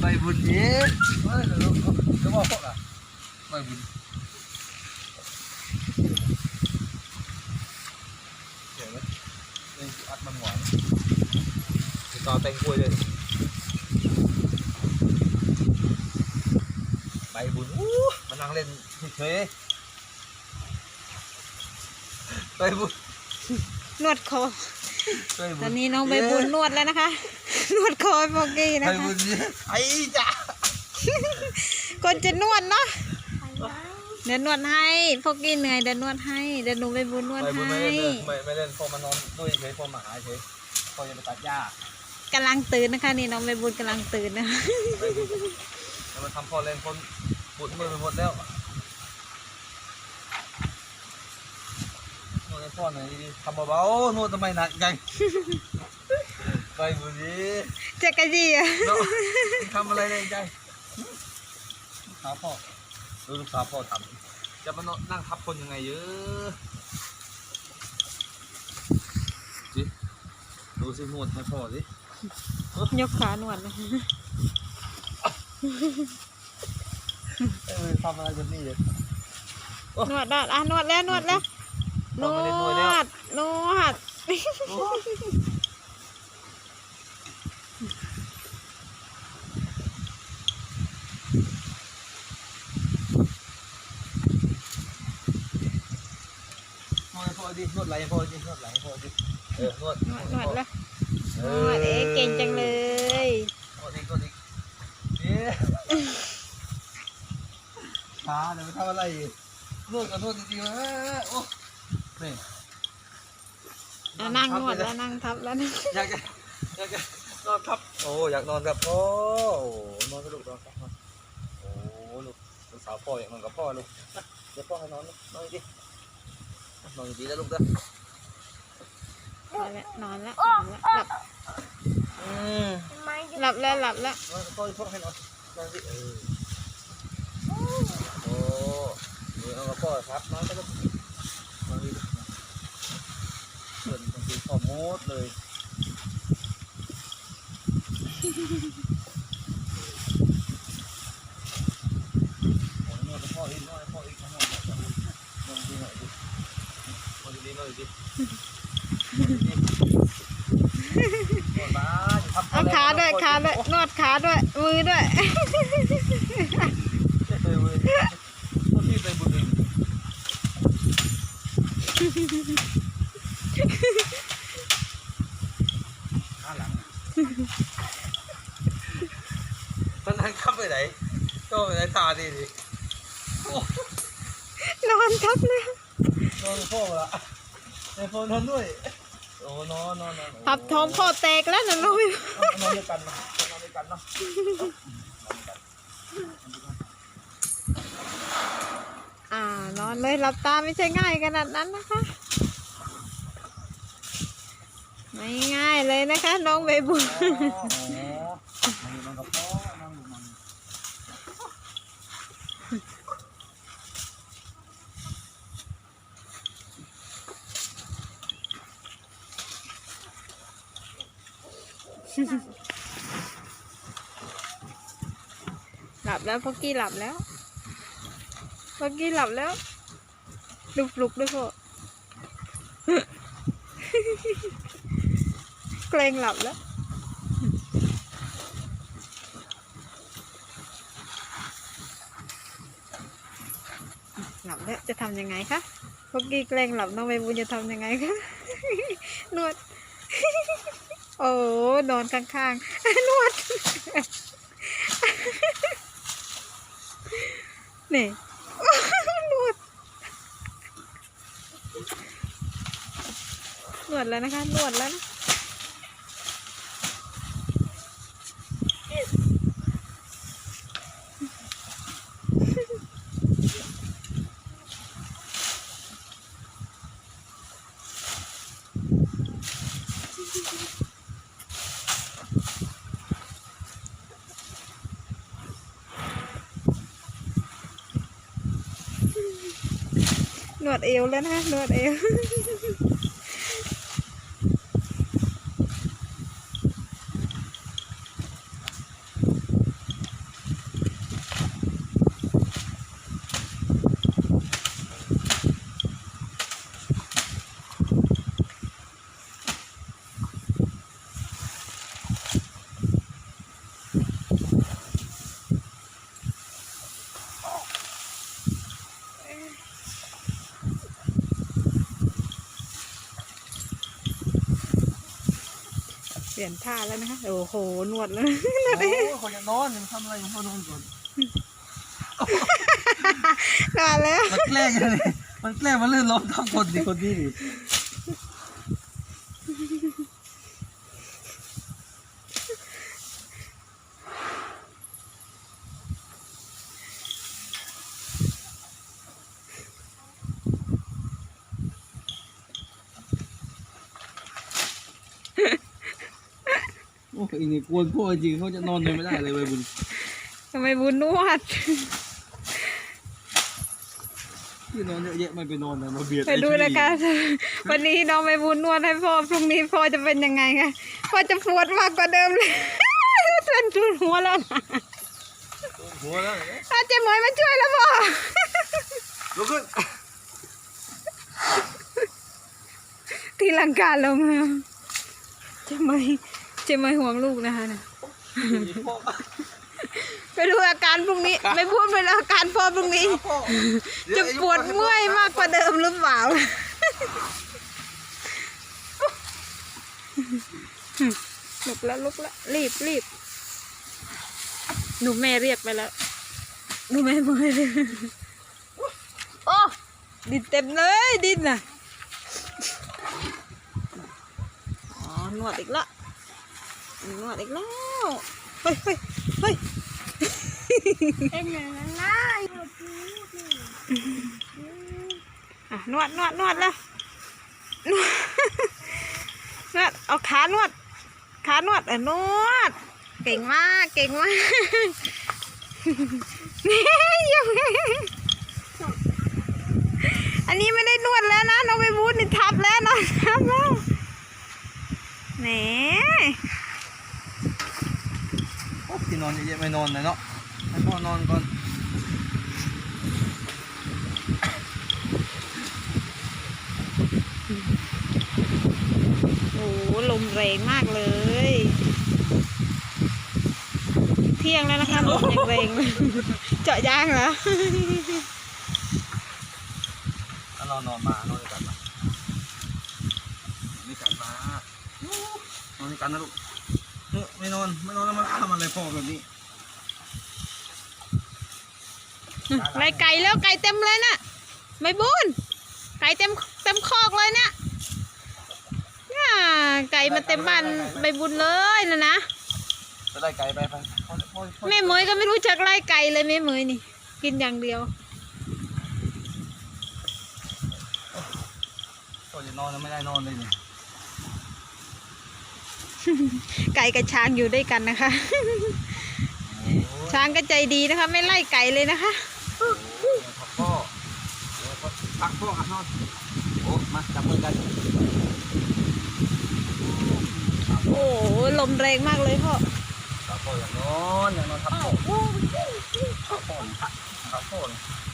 ใบบุญเย็นเฮ้ยเดี๋ยวจะบอกพวกอะใบบุญเห็นไหมนี่อัดมันหวานต่อแตงกล้วยเลยใบบุญอู้มานั่งเล่นเฉยใบบุญนวดคอตอนนี้น้องใบบุญนวดแล้วนะคะ นวดคอให้พวกกี้นะใบคะบุญเย็นไอ้จ้าคนจะนวดเนาะเดี๋ยวนวดให้พวกกี้เหนื่อยเดี๋ยวนวดให้เดี๋ยวหนูใบบุญนวดใบบุญให้ไม่เล่นเลยไม่ไม่เล่นพอมานอนด้วยเฉยพอมาหาเฉยพอจะไปตัดหญ้ากำลังตื่นนะคะนี่น้องใบบุญกำลังตื่นนะใบบุญแล้วมันทำพอเล่นคนปวดมือไปหมดแล้วนวดให้พ่อหน่อยดิทำเบาๆนวดทำไมหนักจัง ใบบุญดีจักรจีอะเนาะทำอะไรเลยใจลูกสาวพ่อดูลูกสาวพ่อทำจะมานอนนั่งทับคนยังไงเยอะดิดูสินวดให้พ่อสิยกขานวดนะเออทำอะไรแบบนี้เลยนวดได้อะนวดแล้วนวดแล้วนเราวไม่ได้นวด ด แล้ว นวด นวดให้พ่อดิ นวดไหล่ให้พ่อดินวดไหล่ให้พ่อดิเออนวดนวดนวดแล้วเอนวดเอ๊ะเก่งจังเลยนวดอีกนวดอีกเอ๊ะช้าเดี๋ยวไปทำอะไรนวดกับนวดจริงๆนะโอ้นี่อะนั่งนวดแล้วนั่งทับแล้วนะอยากจะอยากจะนอนครับโอ้อยากนอนกับพ่อโอ้นอนกับลูกนอนครับนอโอ้ลูกลูกสาวพ่ออยากนอนกับพ่อลูกเดี๋ยวพ่อให้นอนนะนอนดี นอนดีๆแล้วลูกเด้อนอนแล้วนอนแล้วนอนแล้วหลับอืมหลับแล้วหลับแล้วนอนกับพ่อพ่อให้นอนนอนดิเออโอ้เออนอนกับพ่อครับนอนก็ลูกนอนดีๆเพื่อนบางทีพ่อมดเลย โอ้ยนวดให้พ่ออีกนวดให้พ่ออีกนวดให้พ่ออีกนวดดีหน่อยดินวดดีๆนวดดีๆนวดดีๆนวดบ้าอย่าทำ เอาขา ด้วยขาด้วยนวดขาด้วย มือด้วยเออเว้ยพวกพี่ไปบุญเองข้างหลังตอนนั้นขับไปไหนก็ไปไหนตาดีดิโอ้นอนทับเลยนอนพ่อละไอโฟนนอนด้วยโอ้นอนนอนนอนพับท้องพ่อแตกแล้วนะลูก นอนด้วยกันนะนอนด้วยกันเนาะอ่านอนเลยหลับตาไม่ใช่ง่ายขนาดนั้นนะคะ ไม่ง่ายเลยนะคะ น้องใบบุญอ๋ออ๋อนอนกั บพ่อนอนนอนหลับแล้วพอกกี้หลับแล้วพอกกี้หลับแล้วลุกลุกด้วยพ่อเกรงหลับแล้วหลับแล้วจะทำยังไงคะพวกกี้เกรงหลับน้องใบบุญจะทำยังไงคะนวด โอ้นอนข้างๆนวด นี่นวดนวดแล้วนะคะนวดแล้วนะ นวดเอวแล้วนะนวดเอว น ลี่ยนท่าแล้วนะคะ โอ้โหนวดแล้วโอ้ยเขาจะนอนยังทำอะไรยังพอนอนก่อนนอนแล้ว มันแกล้งเลยมันแกล้งมันลื่นล้มทั้งคนดิคนนี้ดิ อ้ยอีนี่กวนพ่อจริงเขาจะนอนเลยไม่ได้เลยเว้ยบุญทำไมบุญนวด ที่นอนเยอะแยะไม่ไปนอนนะมาเบียดไปดูนะคะวันนี้น้องไปบุญนวดให้พ่อพรุ่งนี้พ่อจะเป็นยังไงคะพ่อจะปวดมากกว่าเดิมเลยเตือนจุนหัวแล้วนะหัวแล้วเนี่ยอาเจมวยมาช่วยแล้วพ่อลุกขึ้นที่ลังกาลงแล้วเจ๊หมวย จ๊หมวยห่วงลูกนะคะนะไปดูอาการพรุ่งนี้ ไม่พูดไปแล้วอาการพ่อพรุ่งนี้ จะปวดเมื่อยมากกว่าเดิมหรือเปล่าลุกแล้วลุกแล้วรีบรีบหนูแม่เรียกไปแล้วหนูแม่เมื่อยเลยโอ้ดินเต็มเลยดินน่ะอ๋อนวดอีกละ นวดอีกแล้วเฮ้ยเฮ้ยเฮ้ยเป็นอย่างนั้นนะอะนวดนวดนวดแล้วนวดนวดเอาขานวดขานวดเออนวด เก่งมากเก่งมากนี่ยังอันนี้ไม่ได้นวดแล้วนะน้องไปบูดนี่ทับแล้วนะทับแล้วแหนที่ นอนเยอะแยะไม่นอนเลยเนาะให้พ่อนอนก่อนโอ้โหลมแรงมากเลย เที่ยงแล้วนะคะลมยังแรงเลยเจาะยางเหรอถ้าเรานอนมานอนด้วยกันมาไม่กันมานอนด้วยกันนะลูกเนี่ยไม่นอนไม่นอนแล้วมันทำอะไรพ่อแบบนี้ไรไก่แล้วไก่เต็มเลยน่ะไม่บุญไก่เต็มเต็มคอกเลยนะน่าไก่มาเต็มบ้านใบบุญเลยนะนะจะได้ไก่ไปไปพ่อพ่อพ่อแม่เหมยก็ไม่รู้จักไล่ไก่เลยแม่เหมยนี่ กินอย่างเดียวพ่อจะนอนแล้วไม่ได้นอนเลยเนี่ย ไก่กับช้างอยู่ด้วยกันนะคะโอ้ยช้างก็ใจดีนะคะ ไม่ไล่ไก่เลยนะคะโอ้ยพักพ่อเดี๋ยวพ่อพักพ่ออะนอนโอ้มาจับมือกันโอ้โหลมแรงมากเลยพ่อพักพ่ออย่างนอนอย่างนอนทับพ่อทับพ่อทับพ่อเลยเอา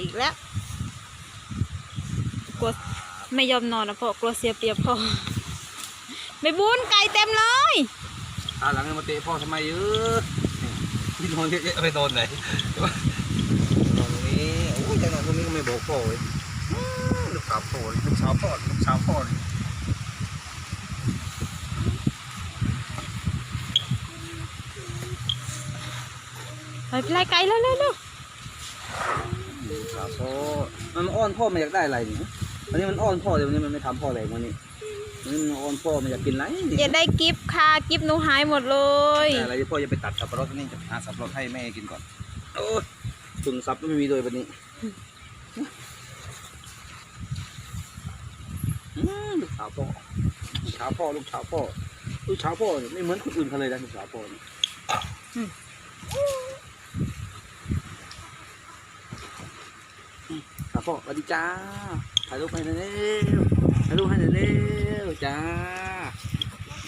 อีกแล้วกลัวไม่ยอมนอนนะพ่อกลัวเสียเปรียบพ่อไม่บุญไก่เต็มเลยตาหลังเนี่ยมาเตะพ่อทำไมเยอะพี่นอนเยอะๆไปนอนไหนนอนตรงนี้โอ้ยจะนอนตรงนี้ก็ไม่บอกพ่อเลยลูกสาวพ่อเลยลูกสาวพ่อลูกสาวพ่อเลยไปไล่ไก่แล้วเร็ว ลูกสาวพ่อมันอ้อนพ่อมันอยากได้อะไรนี่วันนี้มันอ้อนพ่อเลยวันนี้มันไม่ทำพ่อแรงวันนี้วันนี้มันอ้อนพ่อมันอยากกินอะไรนี่ๆอย่าได้กิฟต์ค่ะกิฟต์หนูหายหมดเลยแต่อะไรที่พ่อจะไปตัดสับปะรดนี่จะหาสับปะรดให้แม่กินก่อนโอ้ยตุนสับก็ไม่มีเลยวันนี้อืมลูกสาวพ่อลูกสาวพ่อลูกสาวพ่อลูกสาวพ่อเนี่ยไม่เหมือนคนอื่นเขาเลยนะลูกสาวพ่อเนี่ยสา พ่อสวัสดีจ้าถ่ายรูปให้หน่อยเร็วถ่ายรูปให้หน่อยเร็วจ้า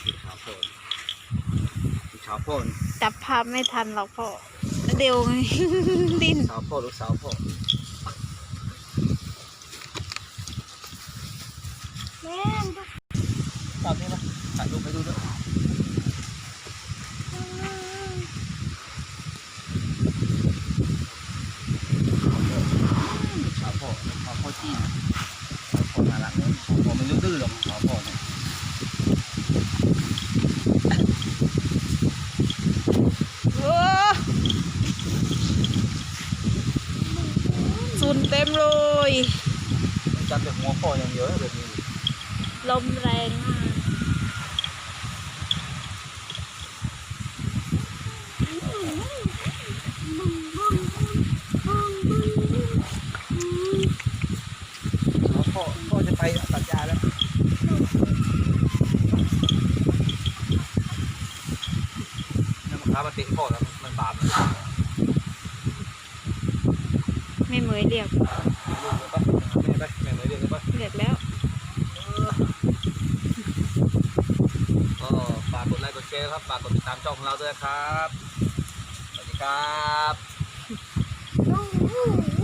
ลูกสาวพ่อลูกสาวพ่อเนี่ยจับภาพไม่ทันหรอกพ่อเดี๋ยวไง ดินสาวพ่อลูกสาวพ่อ แม่ง ตอนนี้นะถ่ายรูปไปดูด้วย อืมพ่อน่ารักเลยพ่อไม่รู้ดื้อหรอกสาวพ่อเนี่ย โอ้สุนเต็มเลย จับแต่หัวพ่ออย่างเดียวนะแบบนี้ลมแรงมากพ่อพ่อจะไปตัดยาแล้วน้ำค้ามาเตะพ่อแล้วมันบาปไม่เหมยเรียก ลูกเลยปะแม่ ไปแม่ไม่เรียกเลยปะเรียกแล้วก็ฝากกดไลค์กดแชร์ครับฝากกดติดตามช่องของเราด้วยครับสวัสดีครับ